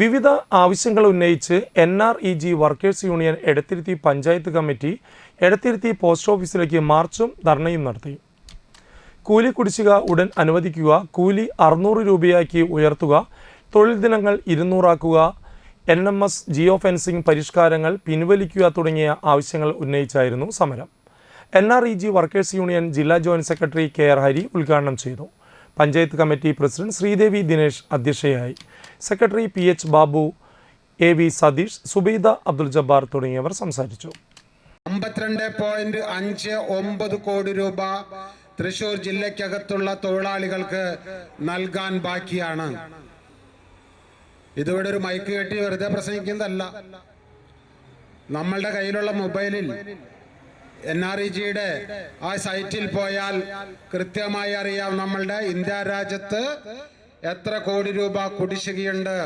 വിവിധ ആവശ്യങ്ങൾ ഉന്നയിച്ച് N R E G workers union Edathiruthy panchayat committee Edathiruthy post ഓഫീസിലേക്ക് മാർച്ചും ധർണയും നടത്തി. കൂലി കുടിശ്ശിക ഉടൻ അനുവദിക്കുക കൂലി അറുന്നൂറ് രൂപയാക്കി ഉയർത്തുക തൊഴിൽ ദിനങ്ങൾ ഇരുന്നൂറാക്കുക N M S geo fencing പരിഷ്കാരങ്ങൾ പിൻവലിക്കുക തുടങ്ങിയ ആവശ്യങ്ങൾ ഉന്നയിച്ചായിരുന്നു സമരം. N R E G workers union ജില്ലാ joint secretary K R Hari ഉദ്ഘാടനം ചെയ്തു. പഞ്ചായത്ത് കമ്മിറ്റി പ്രസിഡന്റ് ശ്രീദേവി ദിനേശ് അധ്യക്ഷയായി. Secretary P H Babu A V Satheesh Zubaida Abdul Jabbar തുടങ്ങിയവർ സംസാരിച്ചു. അമ്പത്തിരണ്ട് പോയിന്റ് അഞ്ച് ഒമ്പത് കോടി രൂപ തൃശൂർ ജില്ലയ്ക്കകത്തുള്ള തൊഴിലാളികൾക്ക് നൽകാൻ ബാക്കിയാണ്. ഇതിവിടെ ഒരു മൈക്ക് കെട്ടി വെറുതെ പ്രസംഗിക്കുന്നതല്ല. നമ്മളുടെ കയ്യിലുള്ള മൊബൈലിൽ എൻ ആർ ഇ ജിയുടെ ആ സൈറ്റിൽ പോയാൽ കൃത്യമായി അറിയാം നമ്മളുടെ ഇന്ത്യ രാജ്യത്ത് എത്ര കോടി രൂപ കുടിശ്ശികയുണ്ട്.